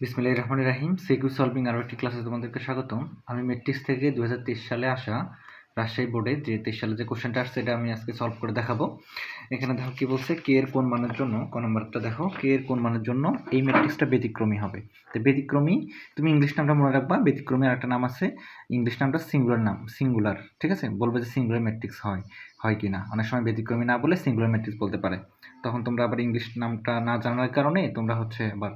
বিসমিল্লাহ রহমান রাহিম, সেকিউ সলভিং আরও একটি ক্লাসে তোমাদেরকে স্বাগতম। আমি মেট্রিক্স থেকে দু হাজার তেইশ সালে আসা রাজশাহী বোর্ডে যে তেইশ সালে যে কোশ্চেনটা আসছে এটা আমি আজকে সলভ করে দেখাবো। এখানে দেখো কি বলছে, কে এর কোন মানের জন্য কোন নাম্বারটা দেখো, কে এর কোন মানের জন্য এই ম্যাট্রিক্সটা ব্যতিক্রমী হবে? তো ব্যতিক্রমী, তুমি ইংলিশ নামটা মনে রাখবা, ব্যতিক্রমী আরেকটা নাম আছে, ইংলিশ নামটা সিঙ্গুলার নাম, সিঙ্গুলার, ঠিক আছে? বলবে যে সিঙ্গুলার ম্যাট্রিক্স হয় হয় কি না অনেক সময় ব্যতিক্রমী না বলে সিঙ্গুলার ম্যাট্রিক্স বলতে পারে। তখন তোমরা আবার ইংলিশ নামটা না জানার কারণে তোমরা হচ্ছে আবার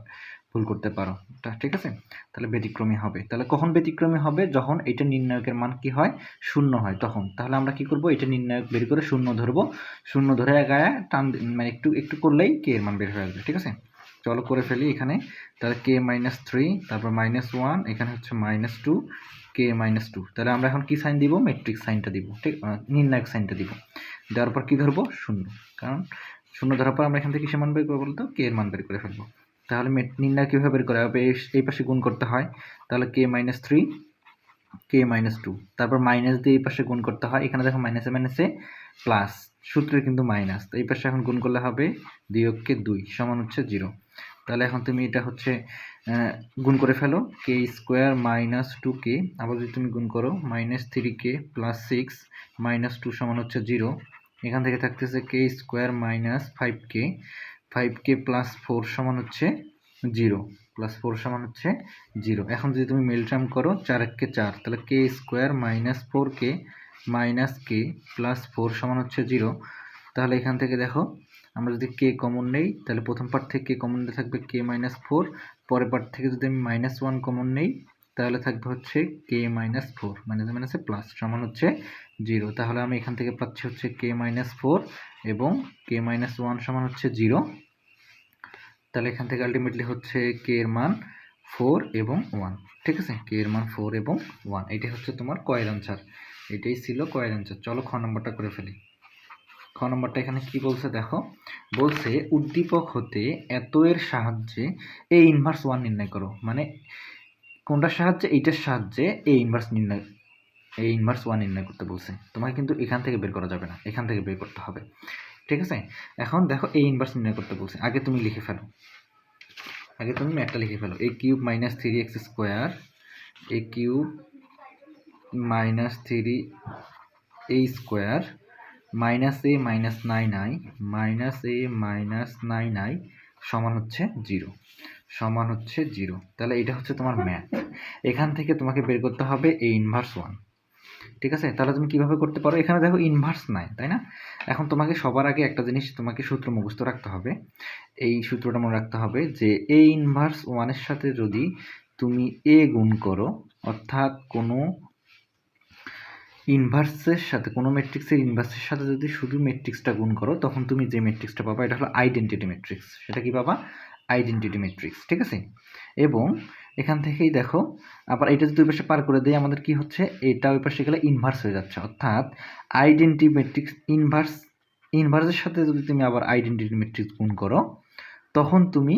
ভুল করতে পারো। ঠিক আছে? তাহলে ব্যতিক্রমী হবে। তাহলে কখন ব্যতিক্রমী হবে? যখন এটা নির্ণায়কের মান কি হয়? শূন্য হয় তখন। তাহলে আমরা কি করব? এটা নির্ণায়ক বের করে শূন্য ধরবো। শূন্য ধরে গায়ে টান মানে একটু একটু করলেই কে এর মান বের হয়ে আসবে, ঠিক আছে? চলো করে ফেলি এখানে। তাহলে কে মাইনাস থ্রি তারপর মাইনাস ওয়ান এখানে হচ্ছে minus two k minus two তাহলে আমরা এখন কি সাইন দিব? মেট্রিক সাইনটা দিব, ঠিক? নির্ণায়ক সাইনটা দিব। দেওয়ার পর কি ধরবো? শূন্য। কারণ শূন্য ধরার পর আমরা এখান থেকে কিসের মান বের করব বলতো? কে এর মান বের করে ফেলব। তাহলে মেট নির্ণয় কীভাবে বের করা হবে? এই- পাশে গুণ করতে হয়। তাহলে k minus three k minus two তারপর মাইনাস দিয়ে এই পাশে গুণ করতে হয়। এখানে দেখো মাইনাসে মাইনাসে প্লাস সূত্রে কিন্তু মাইনাস তো এই পাশে এখন গুণ করলে হবে দিয়ককে দুই, সমান হচ্ছে জিরো তাহলে এখন তুমি এটা হচ্ছে গুণ করে ফেলো। K square minus two k আবার যদি তুমি গুণ করো minus three k plus six minus two সমান হচ্ছে জিরো এখান থেকে থাকতেছে k square minus five k five k plus four সমান হচ্ছে জিরো প্লাস ফোর সমান হচ্ছে জিরো এখন যদি তুমি মিল টার্ম করো, চার এককে চার, তাহলে k square minus four k minus k plus four সমান হচ্ছে জিরো তাহলে এখান থেকে দেখো, আমরা যদি কে কমন নেই, তাহলে প্রথম পার্ট থেকে কে কমন থাকবে কে মাইনাস ফোর পরের পার্ট থেকে যদি আমি মাইনাস ওয়ান কমন নেই, তাহলে থাকবে হচ্ছে কে মাইনাস ফোর মাইনাস মাইনাসে প্লাস সমান হচ্ছে জিরো তাহলে আমি এখান থেকে পাচ্ছি হচ্ছে কে মাইনাস ফোর এবং কে মাইনাস ওয়ান সমান হচ্ছে জিরো তাহলে এখান থেকে আলটিমেটলি হচ্ছে কে এর মান ফোর এবং ওয়ান ঠিক আছে? কে এর মান ফোর এবং ওয়ান এটাই হচ্ছে তোমার কয়ের আনসার এটাই ছিল কয়ের আনসার চলো খ নম্বরটা করে ফেলি। খ নম্বরটা এখানে কি বলছে দেখো? বলছে, উদ্দীপক হতে এত এর সাহায্যে এ ইনভার্স ওয়ান নির্ণয় করো। মানে কোনটার সাহায্যে? এইটার সাহায্যে এ ইনভার্স নির্ণয় এ ইনভার্স ওয়ান নির্ণয় করতে বলছে। তোমাকে কিন্তু এখান থেকে বের করা যাবে না, এখান থেকে বের করতে হবে। ঠিক আছে? এখন দেখো এই ইনভার্স নির্ণয় করতে বলছে। আগে তুমি লিখে ফেলো। আগে তুমি ম্যাটটা লিখে ফেলো। A cube minus three x square A cube minus three A square minus A minus nine I minus A minus nine I সমান হচ্ছে জিরো সমান হচ্ছে জিরো তাহলে এটা হচ্ছে তোমার ম্যাথ এখান থেকে তোমাকে বের করতে হবে এ ইনভার্স ওয়ান ঠিক আছে? তাহলে তুমি কীভাবে করতে পারো? এখানে দেখো ইনভার্স নাই, তাই না? এখন তোমাকে সবার আগে একটা জিনিস তোমাকে সূত্র মুখস্থ রাখতে হবে। এই সূত্রটা মনে রাখতে হবে যে এ ইনভার্স ওয়ানের সাথে যদি তুমি এ গুণ করো, অর্থাৎ কোনো ইনভার্সের সাথে, কোনো ম্যাট্রিক্সের ইনভার্সের সাথে যদি শুধু ম্যাট্রিক্সটা গুণ করো, তখন তুমি যে ম্যাট্রিক্সটা পাবা, এটা হলো আইডেন্টিটি ম্যাট্রিক্স সেটা কি পাবা? আইডেন্টিটি ম্যাট্রিক্স ঠিক আছে? এবং এখান থেকেই দেখো। আবার এটা যদি ওই পাশে পার করে দেয় আমাদের কি হচ্ছে? এটা ওই পাশে গেলে ইনভার্স হয়ে যাচ্ছে। অর্থাৎ আইডেন্টি ম্যাট্রিক্স ইনভার্স ইনভার্সের সাথে যদি তুমি আবার আইডেন্টিটি ম্যাট্রিক্স গুণ করো, তখন তুমি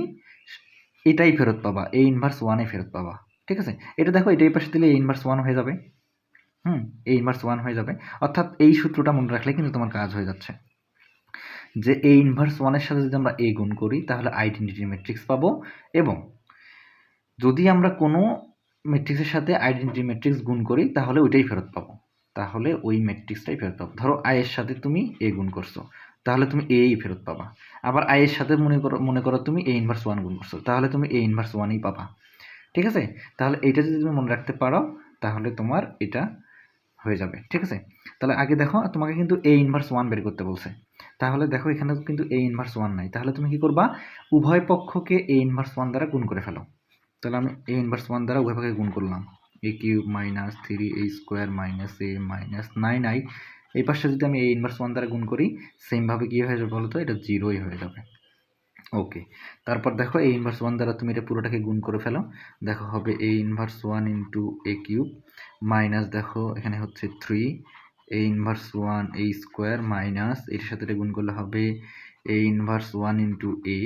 এটাই ফেরত পাবা এই ইনভার্স ওয়ানে ফেরত পাবা। ঠিক আছে? এটা দেখো, এটা পাশে দিলে এই ইনভার্স ওয়ান হয়ে যাবে। হুম এই ইনভার্স ওয়ান হয়ে যাবে। অর্থাৎ এই সূত্রটা মনে রাখলে কিন্তু তোমার কাজ হয়ে যাচ্ছে। যে এই ইনভার্স ওয়ানের সাথে যদি আমরা এ গুণ করি, তাহলে আইডেন্টিটি ম্যাট্রিক্স পাবো এবং যদি আমরা কোনো ম্যাট্রিক্সের সাথে আইডেন্টি ম্যাট্রিক্স গুণ করি, তাহলে ওইটাই ফেরত পাবো। তাহলে ওই ম্যাট্রিক্সটাই ফেরত পাবো। ধরো আয়ের সাথে তুমি এ গুণ করছ, তাহলে তুমি এই ফেরত পাবা। আবার আয়ের সাথে মনে করো মনে করো তুমি এ ইনভার্স ওয়ান গুণ করছ, তাহলে তুমি এ ইনভার্স ওয়ানই পাবা। ঠিক আছে? তাহলে এইটা যদি তুমি মনে রাখতে পারো, তাহলে তোমার এটা হয়ে যাবে। ঠিক আছে? তাহলে আগে দেখো, তোমাকে কিন্তু এ ইনভার্স ওয়ান বের করতে বলছে। তাহলে দেখো এখানে কিন্তু এ ইনভার্স ওয়ান নাই। তাহলে তুমি কি করবা? উভয় পক্ষকে এ ইনভার্স ওয়ান দ্বারা গুণ করে ফেলো। তাহলে আমি এ ইনভার্স ওয়ান দ্বারা উভয় পক্ষকে গুণ করলাম। A cube minus three A square minus A minus nine I এই পাশে যদি আমি এ ইনভার্স ওয়ান দ্বারা গুণ করি সেমভাবে কী হয়ে যাবে বলো তো? এটা জিরোই হয়ে যাবে। ওকে তারপর দেখো এই ইনভার্স ওয়ান দ্বারা তুমি এটা পুরোটাকে গুণ করে ফেলো। দেখো হবে A inverse one into A cube minus দেখো এখানে হচ্ছে three A inverse one A square minus এর সাথে এটা গুণ করলে হবে A inverse one into A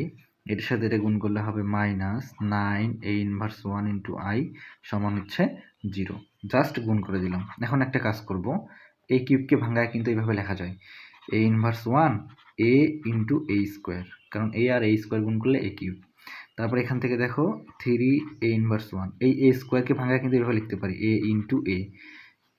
এর সাথে এটা গুণ করলে হবে minus nine A inverse one into I সমান হচ্ছে জিরো জাস্ট গুণ করে দিলাম। এখন একটা কাজ করব। এই কিউবকে ভাঙায় কিন্তু এইভাবে লেখা যায়। A inverse one A into A square কারণ এ আর এ স্কোয়ার গুণ করলে এ কিউব তারপর এখান থেকে দেখো থ্রি এ ইনভার্স ওয়ান এই এ স্কোয়ারকে ভাঙা কিন্তু এভাবে লিখতে পারি। এ ইন্টু এ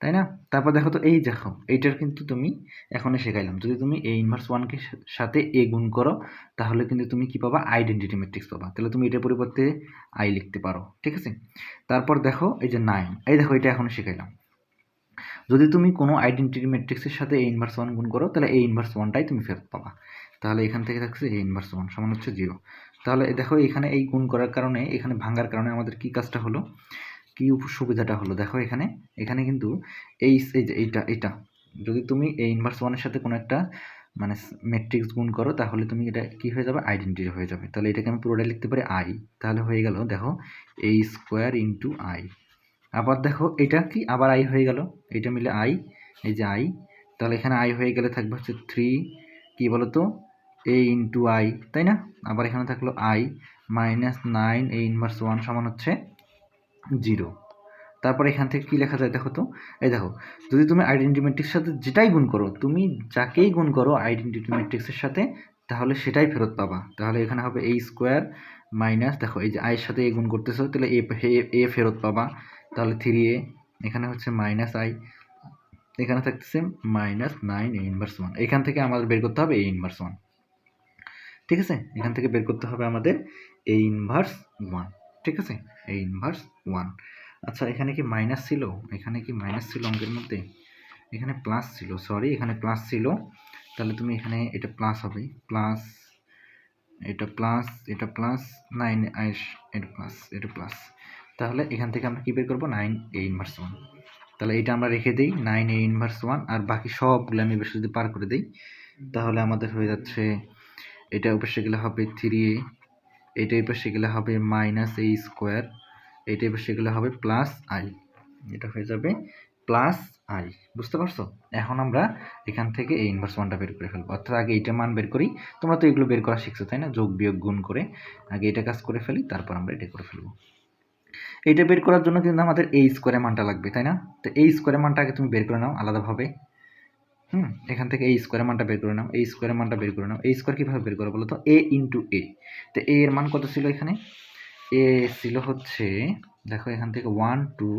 তাই না? তারপর দেখো তো, এই দেখো, এইটার কিন্তু তুমি এখনই শেখাইলাম। যদি তুমি এ ইনভার্স ওয়ানকে সাথে এ গুণ করো, তাহলে কিন্তু তুমি কি পাবা? আইডেন্টিটি ম্যাট্রিক্স পাবা। তাহলে তুমি এটার পরিবর্তে আই লিখতে পারো, ঠিক আছে? তারপর দেখো, এই যে নাইন এই দেখো, এটা এখনই শেখাইলাম। যদি তুমি কোনো আইডেন্টিটি ম্যাট্রিক্সের সাথে এ ইনভার্স ওয়ান গুণ করো, তাহলে এ ইনভার্স ওয়ানটাই তুমি ফেরত পাবা। তাহলে এখান থেকে থাকছে এ ইনভার্স ওয়ান সমান হচ্ছে জিরো তাহলে দেখো, এখানে এই গুণ করার কারণে, এখানে ভাঙার কারণে আমাদের কি কাজটা হলো? কি সুবিধাটা হলো? দেখো এখানে এখানে কিন্তু এই এই যে এইটা এটা যদি তুমি এই ইনভার্স ওয়ানের সাথে কোনো একটা মানে ম্যাট্রিক্স গুণ করো, তাহলে তুমি এটা কি হয়ে যাবে? আইডেন্টিটি হয়ে যাবে। তাহলে এটাকে আমি পুরোটাই লিখতে পারি আই তাহলে হয়ে গেল, দেখো এই স্কোয়ার ইন্টু আই আবার দেখো, এটা কি আবার আই হয়ে গেল? এটা মিলে আই এই যে আই তাহলে এখানে আই হয়ে গেলে থাকবে হচ্ছে থ্রি কী বলো তো এ ইন্টু আই তাই না? আবার এখানে থাকল I minus nine A inverse one সমান হচ্ছে জিরো। তারপর এখান থেকে কী লেখা যায় দেখো তো? এই দেখো, যদি তুমি আইডেন্টি ম্যাট্রিক্সের সাথে যেটাই গুণ করো, তুমি যাকেই গুণ করো আইডেন্টিটি ম্যাট্রিক্সের সাথে, তাহলে সেটাই ফেরত পাবা। তাহলে এখানে হবে এই স্কোয়ার মাইনাস দেখো এই যে আইয়ের সাথে এ গুণ করতেছো, তাহলে এ এ ফেরত পাবা। তাহলে থ্রি এ এখানে হচ্ছে মাইনাস আই এখানে থাকতেছে minus nine A inverse one এখান থেকে আমাদের বের করতে হবে এ ইনভার্স ওয়ান ঠিক আছে? এখান থেকে বের করতে হবে আমাদের এ ইনভার্স ওয়ান ঠিক আছে? এ ইনভার্স ওয়ান আচ্ছা এখানে কি মাইনাস ছিল? এখানে কি মাইনাস ছিল অঙ্কের মধ্যে? এখানে প্লাস ছিল সরি এখানে প্লাস ছিল। তাহলে তুমি এখানে এটা প্লাস হবে। প্লাস এটা প্লাস এটা প্লাস নাইন আইস এটা প্লাস এটা প্লাস তাহলে এখান থেকে আমরা কী বের করব? নাইন এ ইনভার্স ওয়ান তাহলে এটা আমরা রেখে দিই নাইন এ ইনভার্স ওয়ান আর বাকি সবগুলো আমি এবার যদি পার করে দিই, তাহলে আমাদের হয়ে যাচ্ছে, এটা উপসে গেলে হবে থ্রি এ এটা উপসে গেলে হবে মাইনাস এ স্কোয়ার এটা উপসে গেলে হবে প্লাস আই এটা হয়ে যাবে প্লাস আই বুঝতে পারছ? এখন আমরা এখান থেকে এই ইনভার্স ওয়ানটা বের করে ফেলব। অর্থাৎ আগে এইটা মান বের করি, তোমরা তো এগুলো বের করা শিখছো, তাই না? যোগ, বিয়োগ, গুণ করে আগে এটা কাজ করে ফেলি, তারপর আমরা এটা করে ফেলব। এইটা বের করার জন্য কিন্তু আমাদের এই স্কোয়ারের মানটা লাগবে, তাই না? তো এই স্কোয়ারের মানটা আগে তুমি বের করে নাও আলাদাভাবে। হুম, এখান থেকে এই স্কোয়ারের মানটা বের করে নাও, এই স্কোয়ারের মানটা বের করে নাও। এই স্কোয়ার কীভাবে বের করো বলো তো? এ ইন্টু এ তো এ এর মান কত ছিল এখানে? এ ছিল হচ্ছে, দেখো এখান থেকে one two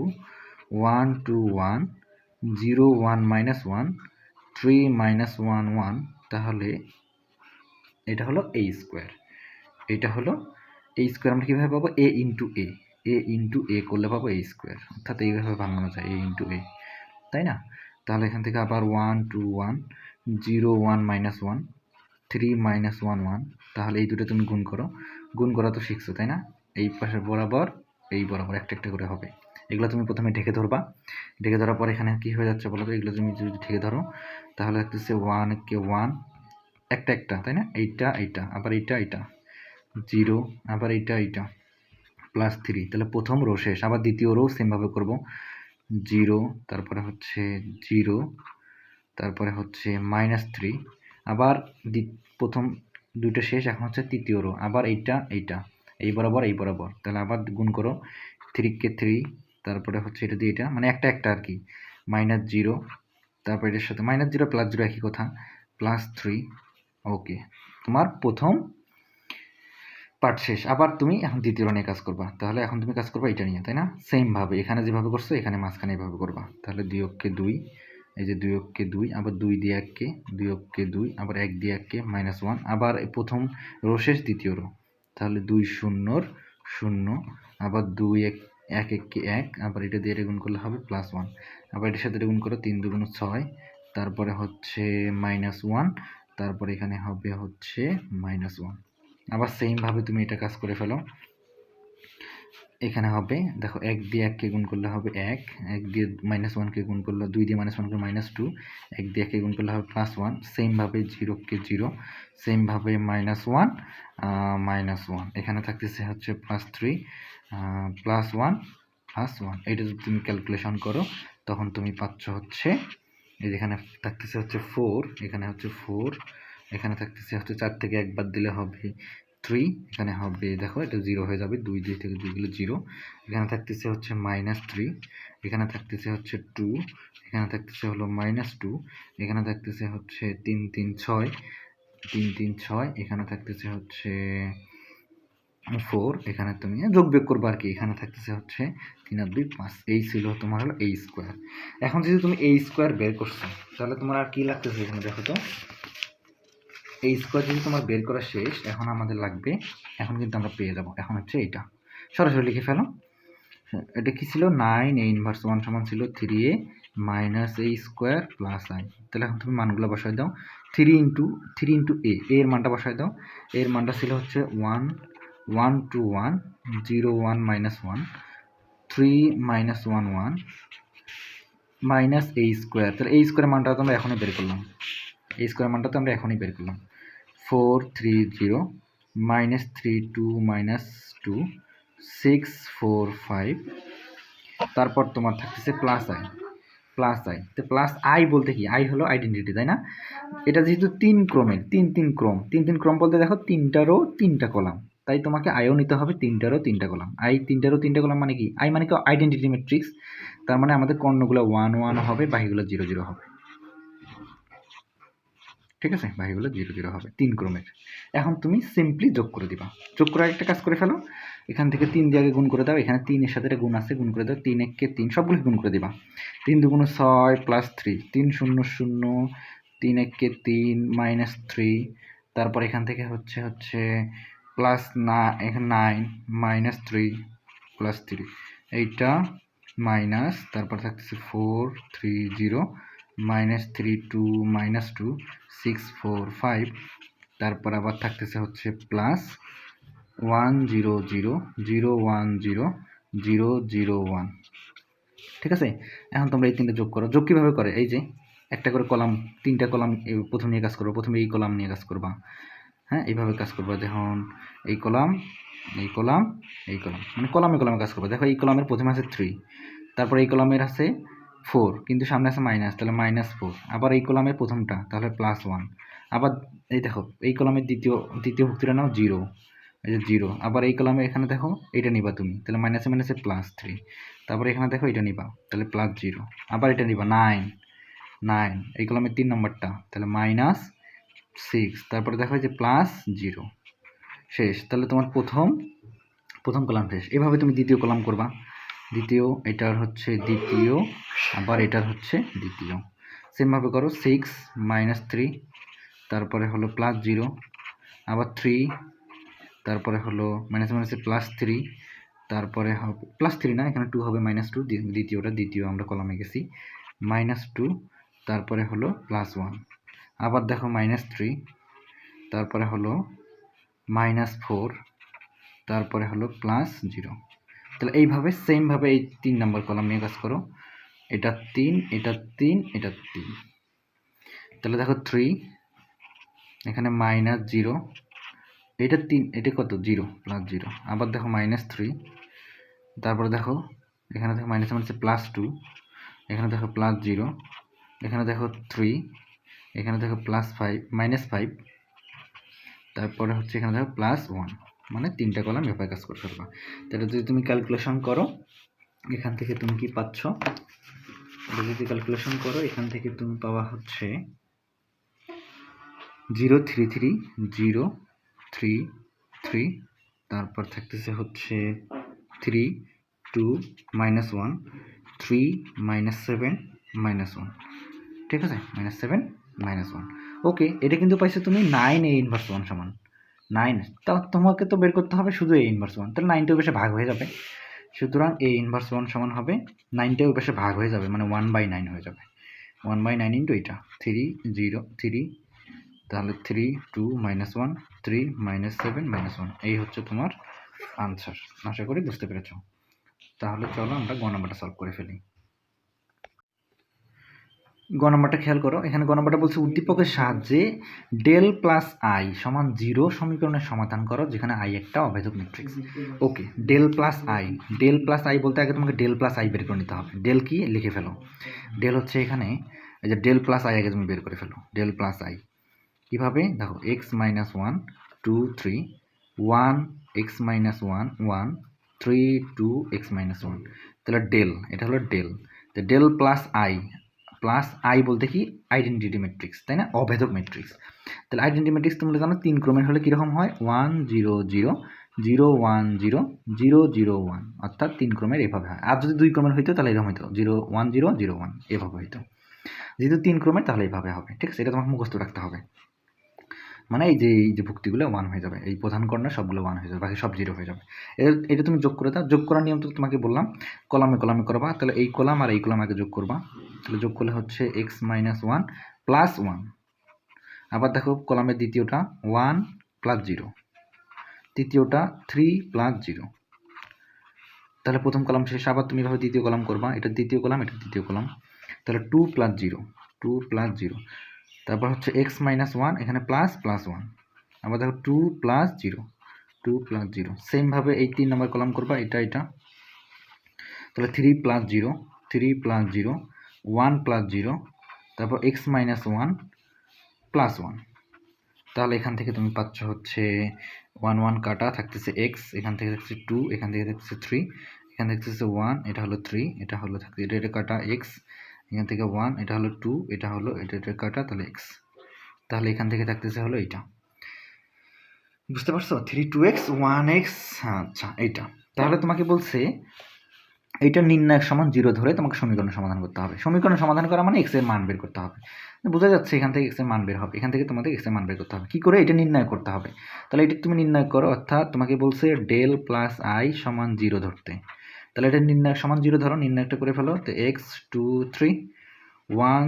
one two one zero one minus one three minus one one তাহলে এটা হলো এ স্কোয়ার এটা হলো এই স্কোয়ার আমরা কীভাবে পাবো? এ ইন্টু এ এ ইন্টু এ করলে পাবো এ স্কোয়ার অর্থাৎ এইভাবে বানানো যায় এ ইন্টু এ তাই না? তাহলে এখান থেকে আবার one two one zero one minus one three minus one one তাহলে এই দুটো তুমি গুণ করো। গুণ করা তো শিখছো, তাই না? এই পাশে বরাবর, এই বরাবর একটা একটা করে হবে। এগুলো তুমি প্রথমে ঢেকে ধরবা। ঢেকে ধরার পর এখানে কী হয়ে যাচ্ছে বলো তো? এগুলো তুমি যদি ঢেকে ধরো, তাহলে দেখতেছে ওয়ান কে ওয়ান একটা একটা, তাই না? এইটা এইটা, আবার এইটা এইটা জিরো আবার এইটা এইটা প্লাস থ্রি তাহলে প্রথম রো শেষ। আবার দ্বিতীয় রো সেমভাবে করব। জিরো তারপরে হচ্ছে জিরো তারপরে হচ্ছে মাইনাস থ্রি আবার প্রথম দুইটা শেষ, এখন হচ্ছে তৃতীয় রো আবার এইটা এইটা এই বরাবর এই বরাবর। তাহলে আবার গুণ করো থ্রি কে থ্রি তারপরে হচ্ছে এটা দিয়ে এটা মানে একটা একটা আর কি। মাইনাস জিরো তারপর এটার সাথে মাইনাস জিরো প্লাস জিরো একই কথা প্লাস থ্রি ওকে তোমার প্রথম পার্ট শেষ। আবার তুমি এখন দ্বিতীয় নিয়ে কাজ করবা। তাহলে এখন তুমি কাজ করবা এটা নিয়ে, তাই না? সেমভাবে এখানে যেভাবে করছ, এখানে মাঝখানে এভাবে করবা। তাহলে দুই অক্ষে দুই, এই যে দুই অক্ষে দুই, আবার দুই দিয়ে এককে, দুই অক্ষে দুই, আবার এক দিয়ে এককে মাইনাস ওয়ান আবার প্রথম রো শেষ, দ্বিতীয় রো তাহলে দুই শূন্যর শূন্য, আবার দুই এক এক এককে এক, আবার এটা দিয়ে গুণ করলে হবে প্লাস ওয়ান আবার এটার সাথে গুণ করো তিন দুগুণ ছয়, তারপরে হচ্ছে মাইনাস ওয়ান তারপরে এখানে হবে হচ্ছে মাইনাস ওয়ান আবার সেমভাবে তুমি এটা কাজ করে ফেলো। এখানে হবে, দেখো এক দিয়ে এককে গুণ করলে হবে এক এক দিয়ে মাইনাস ওয়ানকে গুণ করলে, দুই দিয়ে মাইনাস ওয়ানকে মাইনাস টু এক দিয়ে এককে গুণ করলে হবে প্লাস ওয়ান সেমভাবে জিরোকে জিরো সেমভাবে মাইনাস ওয়ান মাইনাস ওয়ান এখানে থাকতেছে হচ্ছে plus three plus one plus one এটা যদি তুমি ক্যালকুলেশন করো, তখন তুমি পাচ্ছ হচ্ছে, এই যেখানে থাকতেছে হচ্ছে ফোর এখানে হচ্ছে ফোর এখানে থাকতেছে হচ্ছে চার থেকে একবার দিলে হবে থ্রি এখানে হবে, দেখো, এটা জিরো হয়ে যাবে, দুই দুই থেকে দুই গেলে জিরো এখানে থাকতেছে হচ্ছে মাইনাস থ্রি এখানে থাকতেছে হচ্ছে টু এখানে থাকতেছে হলো মাইনাস টু এখানে থাকতেছে হচ্ছে তিন তিন, ছয়, তিন তিন, ছয়, এখানে থাকতেছে হচ্ছে ফোর এখানে তুমি যোগ বিয়োগ করব আর কি, এখানে থাকতেছে হচ্ছে তিন আর দুই পাঁচ এই ছিল তোমার হলো এই স্কোয়ার এখন যদি তুমি এই স্কোয়ার বের করছ, তাহলে তোমার আর কি লাগতেছে এখানে দেখো তো? এই স্কোয়ার যদি তোমার বের করা শেষ, এখন আমাদের লাগবে, এখন কিন্তু আমরা পেয়ে যাব। এখন হচ্ছে এইটা। সরাসরি লিখে ফেলো। এটা কি ছিল? নাইন এ ইনভার্স ওয়ান সমান ছিল three A minus A square plus I তাহলে এখন তুমি মানগুলো বসাই দাও। Three into three into A এর মানটা বসাই দাও। এর মানটা ছিল হচ্ছে one one two one zero one minus one three minus one one minus A square তাহলে এই স্কোয়ারের মানটা তো আমরা এখনই বের করলাম। এই স্কোয়ার মানটা তো আমরা এখনই বের করলাম। Four three zero minus three two minus two six four five তারপর তোমার থাকতেছে প্লাস আই প্লাস আই তো প্লাস আই বলতে কি? আই হলো আইডেন্টিটি তাই না? এটা যেহেতু তিন ক্রমের, তিন তিন ক্রম, তিন তিন ক্রম বলতে দেখো তিনটারও তিনটা কলাম। তাই তোমাকে আইও নিতে হবে তিনটারও তিনটা কলাম। আই তিনটারও তিনটা কলাম মানে কি? আই মানে কি আইডেন্টিটি ম্যাট্রিক্স তার মানে আমাদের কর্ণগুলো ওয়ান ওয়ান হবে, বাকিগুলো জিরো জিরো হবে। ঠিক আছে? বাকিগুলো জিরো জিরো হবে, তিন ক্রমের। এখন তুমি সিম্পলি যোগ করে দিবা। যোগ করে একটা কাজ করে ফেলো। এখান থেকে তিন দিয়ে আগে গুণ করে দাও। এখানে তিনের সাথে গুণ আছে, গুণ করে দাও। তিন এককে তিন সবগুলো গুণ করে দিবা। তিন দুগুণ ছয় প্লাস থ্রি তিন শূন্য শূন্য, তিন এককে তিন মাইনাস থ্রি তারপর এখান থেকে হচ্ছে হচ্ছে প্লাস না, এখানে nine minus three plus three এইটা মাইনাস তারপর থাকতেছে four three zero minus three two, minus two, six, four, five. তারপর আবার থাকতেছে হচ্ছে plus one zero zero zero one zero zero zero one. ঠিক আছে? এখন তোমরা এই তিনটে যোগ করো। যোগ কীভাবে করে? এই যে একটা করে কলাম, তিনটা কলাম প্রথম নিয়ে কাজ করব, প্রথমে এই কলাম নিয়ে কাজ করবা। হ্যাঁ এইভাবে কাজ করবা। যখন এই কলাম এই কলাম এই কলাম। মানে কলামে কলামে কাজ করবা। দেখো, এই কলামের প্রথমে আছে থ্রি তারপর এই কলামের আছে ফোর কিন্তু সামনে আছে মাইনাস তাহলে মাইনাস ফোর আবার এই কলামের প্রথমটা, তাহলে প্লাস ওয়ান আবার এই দেখো, এই কলামের দ্বিতীয় দ্বিতীয় ভুক্তিটা নাও জিরো যে জিরো আবার এই কলামে এখানে দেখো, এটা নিবা তুমি। তাহলে মাইনাসে মাইনাসে প্লাস থ্রি তারপরে এখানে দেখো, এটা নিবা, তাহলে প্লাস জিরো আবার এটা নিবা নাইন নাইন এই কলামের তিন নম্বরটা, তাহলে মাইনাস সিক্স তারপরে দেখো যে প্লাস জিরো শেষ, তাহলে তোমার প্রথম প্রথম কলাম শেষ। এভাবে তুমি দ্বিতীয় কলাম করবা। দ্বিতীয়, এটার হচ্ছে দ্বিতীয়, আবার এটার হচ্ছে দ্বিতীয়। সেমভাবে করো সিক্স মাইনাস থ্রি তারপরে হলো প্লাস জিরো আবার থ্রি তারপরে হলো মাইনাস মাইনাসে প্লাস থ্রি তারপরে হবে প্লাস থ্রি না, এখানে টু হবে মাইনাস টু দ্বিতীয়টা দ্বিতীয়, আমরা কলামে গেছি। মাইনাস টু তারপরে হলো প্লাস ওয়ান আবার দেখো মাইনাস থ্রি তারপরে হলো মাইনাস ফোর তারপরে হলো প্লাস জিরো তাহলে এইভাবে সেমভাবে এই তিন নম্বর কলাম নিয়ে কাজ করো। এটা তিন এটা তিন এটা তিন। তাহলে দেখো থ্রি এখানে মাইনাস জিরো এটা তিন, এটা কত? জিরো প্লাস জিরো আবার দেখো মাইনাস থ্রি তারপরে দেখো এখানে দেখো মাইনাস মাইনাসে প্লাস টু এখানে দেখো প্লাস জিরো এখানে দেখো থ্রি এখানে দেখো প্লাস ফাইভ মাইনাস ফাইভ তারপরে হচ্ছে এখানে দেখো প্লাস ওয়ান মানে তিনটা কলাম এভাবে কাজ করে ফেলবা। তাহলে যদি তুমি ক্যালকুলেশন করো, এখান থেকে তুমি কি পাচ্ছ? যদি ক্যালকুলেশন করো, এখান থেকে তুমি পাওয়া হচ্ছে zero three three zero three three তারপর থাকতেছে হচ্ছে three two minus one three minus seven minus one ঠিক আছে? Minus seven minus one okay এটা কিন্তু পাইছো তুমি নাইন এ ইনভার্স ওয়ান সমান। নাইন তা তোমাকে তো বের করতে হবে শুধু এই ইনভার্স ওয়ান তাহলে নাইনটা ওই ভাগ হয়ে যাবে। সুতরাং এই ইনভার্স ওয়ান সমান হবে নাইনটা পাশে ভাগ হয়ে যাবে মানে ওয়ান বাই নাইন হয়ে যাবে। ওয়ান বাই নাইন ইন্টু এটা থ্রি জিরো থ্রি তাহলে three two minus one three minus seven minus one এই হচ্ছে তোমার আনসার আশা করি বুঝতে পেরেছ। তাহলে চলো আমরা গ নাম্বারটা সলভ করে ফেলি। গ নাম্বারটা খেয়াল করো। এখানে গ নাম্বারটা বলছে উদ্দীপকের সাহায্যে ডেল প্লাস আই সমান জিরো সমীকরণের সমাধান করো, যেখানে আই একটা অভেদক matrix okay, del plus I. Del plus I বলতে আগে তোমাকে ডেল প্লাস আই বের করে নিতে হবে। ডেল কি? লিখে ফেলো। ডেল হচ্ছে এখানে, এই যে ডেল প্লাস আই আগে তুমি বের করে ফেলো। Del plus I. কীভাবে? দেখো x minus one two three one x minus one one three two x minus one তাহলে ডেল, এটা হলো ডেল। তো del plus I plus I বলতে কি আইডেন্টিটি ম্যাট্রিক্স তাই না? অভেদক ম্যাট্রিক্স তাহলে আইডেন্টি ম্যাট্রিক্স তোমরা জানো তিন ক্রমের হলে কীরকম হয়? One zero zero zero one zero zero zero one অর্থাৎ তিন ক্রমের এভাবে হয়। আর যদি দুই ক্রমের হইতো তাহলে এরকম হইতো zero one zero zero one এভাবে হইতো। যেহেতু তিন ক্রমের তাহলে এভাবে হবে, ঠিক আছে? এটা তোমাকে মুখস্থ রাখতে হবে। মানে এই যে এই যে ভুক্তিগুলো ওয়ান হয়ে যাবে, এই প্রধান কর্ণের সবগুলো ওয়ান হয়ে যাবে, বাকি সব জিরো হয়ে যাবে। এটা তুমি যোগ করে দাও, যোগ করার নিয়ম তো তোমাকে বললাম, কলামে কলামে করবা, তাহলে এই কলাম আর এই কলাম আগে যোগ করবা। তাহলে যোগ করলে হচ্ছে x minus one plus one আবার দেখো কলামের দ্বিতীয়টা ওয়ান প্লাস জিরো তৃতীয়টা থ্রি প্লাস জিরো তাহলে প্রথম কলাম শেষ, আবার তুমি এভাবে দ্বিতীয় কলাম করবা, এটা দ্বিতীয় কলাম, এটা দ্বিতীয় কলাম। তাহলে two plus zero two plus zero তারপর হচ্ছে এক্স মাইনাস ওয়ান এখানে প্লাস প্লাস ওয়ান আবার দেখো two plus zero two plus zero সেমভাবে এই তিন নম্বর কলাম করবা, এটা এটা। তাহলে three plus zero three plus zero one plus zero তারপর x minus one plus one তাহলে এখান থেকে তুমি পাচ্ছ হচ্ছে ওয়ান ওয়ান কাটা, থাকতেছে এক্স এখান থেকে থাকছে টু এখান থেকে থাকছে থ্রি এখান থেকে থাকছে ওয়ান এটা হলো থ্রি এটা হলো থাকছে এটা এটা কাটা এক্স এখান থেকে ওয়ান এটা হলো টু এটা হলো, এটা এটা কাটা তাহলে এক্স তাহলে এখান থেকে থাকতেছে হলো এইটা। বুঝতে পারছ? Three two x one x আচ্ছা এইটা। তাহলে তোমাকে বলছে, এইটা নির্ণায়ক সমান জিরো ধরে তোমাকে সমীকরণ সমাধান করতে হবে। সমীকরণ সমাধান করা মানে এক্সের মান বের করতে হবে। বোঝা যাচ্ছে এখান থেকে এক্সের মান বের হবে। এখান থেকে তোমাদের এক্সের মান বের করতে হবে। কী করে? এটা নির্ণয় করতে হবে। তাহলে এটা তুমি নির্ণয় করো, অর্থাৎ তোমাকে বলছে ডেল প্লাস আই সমান জিরো ধরতে। তাহলে এটা নির্ণায়ক সমান জিরো ধরো নির্ণয়টা করে ফেলো, তো x two three one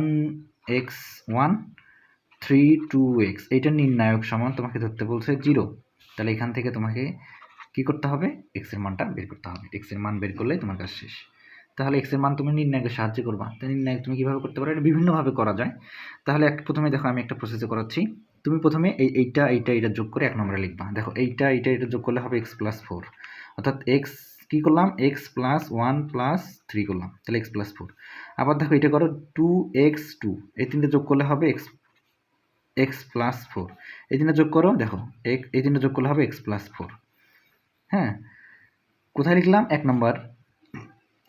x one three two x এইটা নির্ণায়ক সমান তোমাকে ধরতে বলছে জিরো। তাহলে এখান থেকে তোমাকে কি করতে হবে? এক্সের মানটা বের করতে হবে। এক্সের মান বের করলে তোমার কাজ শেষ। তাহলে এক্সের মান তুমি নির্ণয়কে সাহায্য করবা। তো নির্ণয় তুমি কীভাবে করতে পারো? এটা বিভিন্নভাবে করা যায়। তাহলে এক, প্রথমে দেখো আমি একটা প্রসেসে করাচ্ছি। তুমি প্রথমে এই এইটা এইটা এটা যোগ করে এক নম্বরে লিখবা। দেখো এইটা এইটা এটা যোগ করলে হবে এক্স প্লাস ফোর অর্থাৎ এক্স কী করলাম? X plus one plus three করলাম। তাহলে এক্স প্লাস ফোর আবার দেখো এটা করো টু এক্স টু এই তিনটে যোগ করলে হবে এক্স এক্স প্লাস ফোর এই তিনটা যোগ করো, দেখো এই তিনটা যোগ করলে হবে এক্স প্লাস ফোর হ্যাঁ? কোথায় লিখলাম? এক নম্বর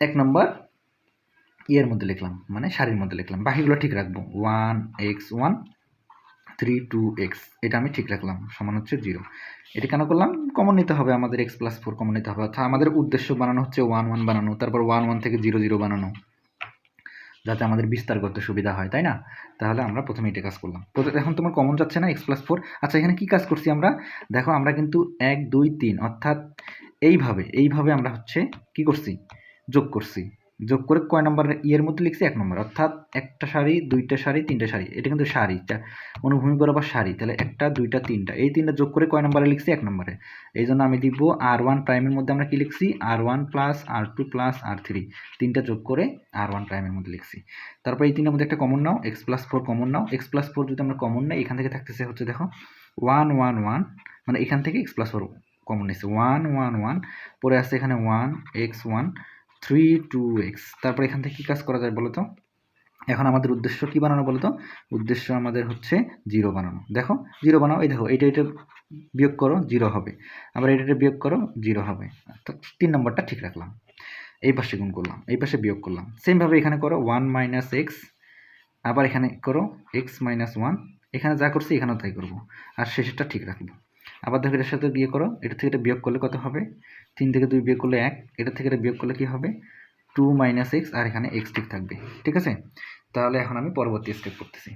এক নম্বর ইয়ের মধ্যে লিখলাম মানে সারির মধ্যে লিখলাম। বাকিগুলো ঠিক রাখব। One x one three two x এটা আমি ঠিক রাখলাম, সমান হচ্ছে জিরো এটা কেন করলাম? কমন নিতে হবে আমাদের এক্স প্লাস ফোর কমন নিতে হবে। অর্থাৎ আমাদের উদ্দেশ্য বানানো হচ্ছে ওয়ান ওয়ান বানানো, তারপর ওয়ান ওয়ান থেকে জিরো জিরো বানানো, যাতে আমাদের বিস্তার করতে সুবিধা হয়, তাই না? তাহলে আমরা প্রথমে এটা কাজ করলাম। এখন তোমার কমন যাচ্ছে না এক্স প্লাস ফোর আচ্ছা এখানে কী কাজ করছি আমরা? দেখো, আমরা কিন্তু এক, দুই, তিন, অর্থাৎ এইভাবে এইভাবে আমরা হচ্ছে কি করছি? যোগ করছি। যোগ করে কয় নম্বর? ইয়ের মধ্যে লিখছি এক নম্বর। অর্থাৎ একটা শাড়ি দুইটা শাড়ি তিনটা শাড়ি এটা কিন্তু শাড়ি অনুভূমি বরাবর শাড়ি তাহলে একটা, দুইটা, তিনটা। এই তিনটা যোগ করে কয় নম্বরে লিখছি? এক নম্বরে। এই জন্য আমি দিব আর ওয়ান প্রাইমের মধ্যে আমরা কি লিখছি? R one plus R two plus R three তিনটা যোগ করে আর ওয়ান প্রাইমের মধ্যে লিখছি। তারপর এই তিনটার মধ্যে একটা কমন নাও। এক্স প্লাস ফোর কমন নাও। এক্স প্লাস ফোর যদি আমরা কমন নেই, এখান থেকে থাকতেছে হচ্ছে দেখো ওয়ান ওয়ান ওয়ান মানে এখান থেকে এক্স প্লাস ফোর কমন নিচ্ছে ওয়ান ওয়ান ওয়ান পরে আসছে এখানে one x one three two x তারপর এখান থেকে কী কাজ করা যায় বলো তো এখন আমাদের উদ্দেশ্য কী বানানো বলো তো উদ্দেশ্য আমাদের হচ্ছে জিরো বানানো। দেখো জিরো বানাও, এই দেখো এটা এটা বিয়োগ করো জিরো হবে। আবার এটা এটা বিয়োগ করো জিরো হবে। তিন নম্বরটা ঠিক রাখলাম। এই পাশে গুণ করলাম, এই পাশে বিয়োগ করলাম। সেমভাবে এখানে করো ওয়ান মাইনাস এক্স আবার এখানে করো এক্স মাইনাস ওয়ান এখানে যা করছি এখানেও তাই করব। আর শেষেরটা ঠিক রাখব। আবার দেখো এটার সাথে বিয়ে করো, এটা থেকে এটা বিয়োগ করলে কত হবে? তিন থেকে দুই বিয়োগ করলে এক, এটা থেকে এটা বিয়োগ করলে কী হবে? টু মাইনাস এক্স আর এখানে এক্স ঠিক থাকবে, ঠিক আছে? তাহলে এখন আমি পরবর্তী স্টেপ করতেছি।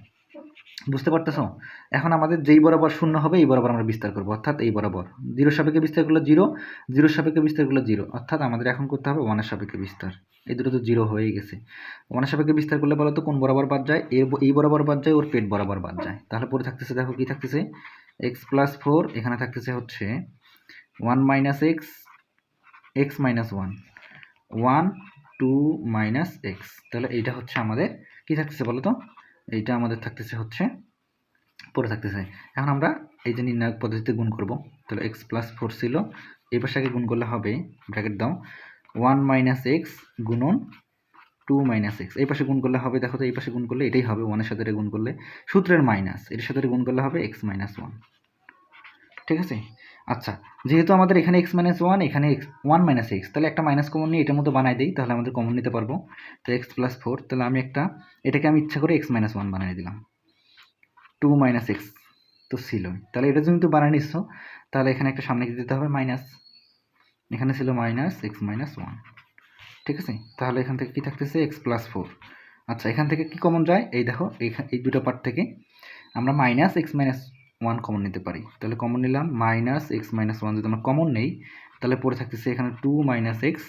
বুঝতে পারতেছ? এখন আমাদের যেই বরাবর শূন্য হবে, এই বরাবর আমরা বিস্তার করব। অর্থাৎ এই বরাবর। জিরো সাপেক্ষে বিস্তার করলে জিরো জিরোর সাপেক্ষে বিস্তার করলে জিরো। অর্থাৎ আমাদের এখন করতে হবে ওয়ানের সাপেক্ষে বিস্তার। এই দুটো তো জিরো হয়ে গেছে। ওয়ানের সাপেক্ষে বিস্তার করলে বলো তো কোন বরাবর বাদ যায়? এর এই বরাবর বাদ যায়, ওর পেট বরাবর বাদ যায়। তাহলে পরে থাকতেছে দেখো কী থাকতেছে? এক্স প্লাস ফোর এখানে থাকতেছে হচ্ছে one minus x x minus one one two minus x তাহলে এইটা হচ্ছে আমাদের কী থাকতেছে বলো তো? এইটা আমাদের থাকতেছে হচ্ছে, পরে থাকতেছে। এখন আমরা এই যে নির্ণায়ক পদ্ধতিতে গুণ করব। তাহলে এক্স প্লাস ফোর ছিল, এই পাশে আগে গুণ করলে হবে ব্র্যাকেট দাও ওয়ান মাইনাস এক্স গুণন টু মাইনাস এক্স এই পাশে গুণ করলে হবে, দেখো তো, এই পাশে গুণ করলে এটাই হবে ওয়ানের সাথে গুণ করলে সূত্রের মাইনাস এর সাথে গুণ করলে হবে এক্স মাইনাস ওয়ান ঠিক আছে? আচ্ছা যেহেতু আমাদের এখানে এক্স মাইনাস ওয়ান এখানে এক্স ওয়ান মাইনাস এক্স তাহলে একটা মাইনাস কমন নিয়ে এটার মতো বানাই দিই, তাহলে আমাদের কমন নিতে পারব। তো এক্স প্লাস ফোর তাহলে আমি একটা, এটাকে আমি ইচ্ছা করে এক্স মাইনাস ওয়ান বানিয়ে দিলাম। টু মাইনাস এক্স তো ছিলই। তাহলে এটা যদি বানিয়ে নিচ্ছ তাহলে এখানে একটা সামনে দিতে হবে মাইনাস এখানে ছিল মাইনাস এক্স মাইনাস ওয়ান ঠিক আছে? তাহলে এখান থেকে কি থাকতেছে? এক্স প্লাস ফোর আচ্ছা এখান থেকে কি কমন যায়? এই দেখো, এই দুটো পার্ট থেকে আমরা minus x minus one common নিতে পারি। তাহলে কমন নিলাম মাইনাস এক্স মাইনাস ওয়ান যদি আমরা কমন নেই, তাহলে পরে থাকতেছে এখানে টু মাইনাস এক্স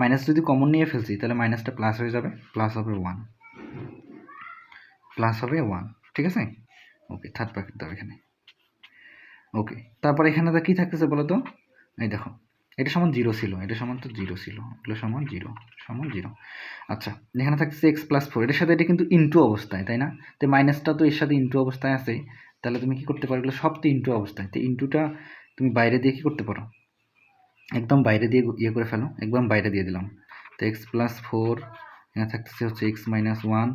মাইনাস যদি কমন নিয়ে ফেলছি, তাহলে মাইনাসটা প্লাস হয়ে যাবে প্লাস হবে ওয়ান প্লাস হবে ওয়ান ঠিক আছে? ওকে থার্ড প্যাকেট দাও এখানে। ওকে তারপর এখানে তো কী থাকতেছে বলো তো এই দেখো, এটা সমান জিরো ছিল, এটা সমান তো জিরো ছিল, এগুলো সমান জিরো সমান জিরো আচ্ছা এখানে থাকছে এক্স প্লাস ফোর এটার সাথে এটা কিন্তু ইন্টু অবস্থায়, তাই না? তো মাইনাসটা তো এর সাথে ইন্টু অবস্থায় আছে তাহলে তুমি কি করতে পারো? সব তো ইন্টু অবস্থায়। তো ইন্টুটা তুমি বাইরে দিয়ে কি করতে পারো? একদম বাইরে দিয়ে ইয়ে করে ফেলো। একদম বাইরে দিয়ে দিলাম। তো এক্স প্লাস ফোর এখানে থাকতেছে হচ্ছে এক্স মাইনাস ওয়ান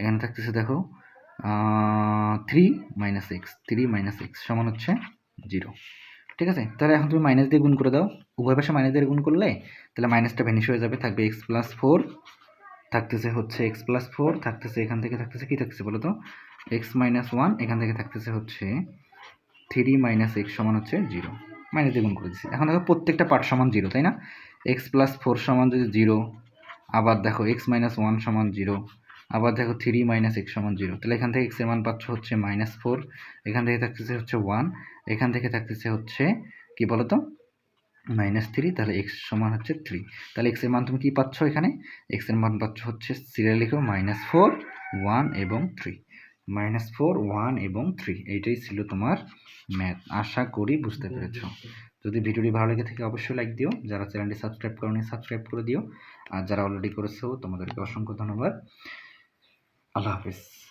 এখানে থাকতেছে দেখো three minus x three minus x সমান হচ্ছে জিরো ঠিক আছে? তাহলে এখন তুমি মাইনাস দিয়ে গুণ করে দাও। উভয় পাশে মাইনাস দিয়ে গুণ করলে তাহলে মাইনাসটা ভ্যানিশ হয়ে যাবে। থাকবে এক্স প্লাস ফোর থাকতেছে হচ্ছে এক্স প্লাস ফোর থাকতেছে এখান থেকে থাকতেছে কী থাকতেছে বলো তো? এক্স মাইনাস ওয়ান এখান থেকে থাকতেছে হচ্ছে থ্রি মাইনাস এক্স সমান হচ্ছে জিরো মাইনাস দিয়ে গুণ করে দিচ্ছি এখন দেখো প্রত্যেকটা পার্ট সমান জিরো তাই না? এক্স প্লাস ফোর সমান যদি জিরো আবার দেখো এক্স মাইনাস ওয়ান সমান জিরো আবার দেখো থ্রি মাইনাস এক্স সমান জিরো তাহলে এখান থেকে এক্সের মান পাচ্ছ হচ্ছে মাইনাস ফোর এখান থেকে থাকতেছে হচ্ছে ওয়ান এখান থেকে থাকতেছে হচ্ছে কি বলো তো মাইনাস থ্রি তাহলে এক্স সমান হচ্ছে থ্রি তাহলে এক্সের মান তুমি কী পাচ্ছ এখানে? এক্সের মান পাচ্ছ হচ্ছে, সিরিয়াল লিখো মাইনাস ফোর ওয়ান এবং থ্রি মাইনাস ফোর ওয়ান এবং থ্রি এইটাই ছিল তোমার ম্যাথ আশা করি বুঝতে পেরেছ। যদি ভিডিওটি ভালো লেগে থাকে অবশ্যই লাইক দিও। যারা চ্যানেলটি সাবস্ক্রাইব করনি সাবস্ক্রাইব করে দিও। আর যারা অলরেডি করেছ, তোমাদেরকে অসংখ্য ধন্যবাদ। আল্লাহ হাফিজ।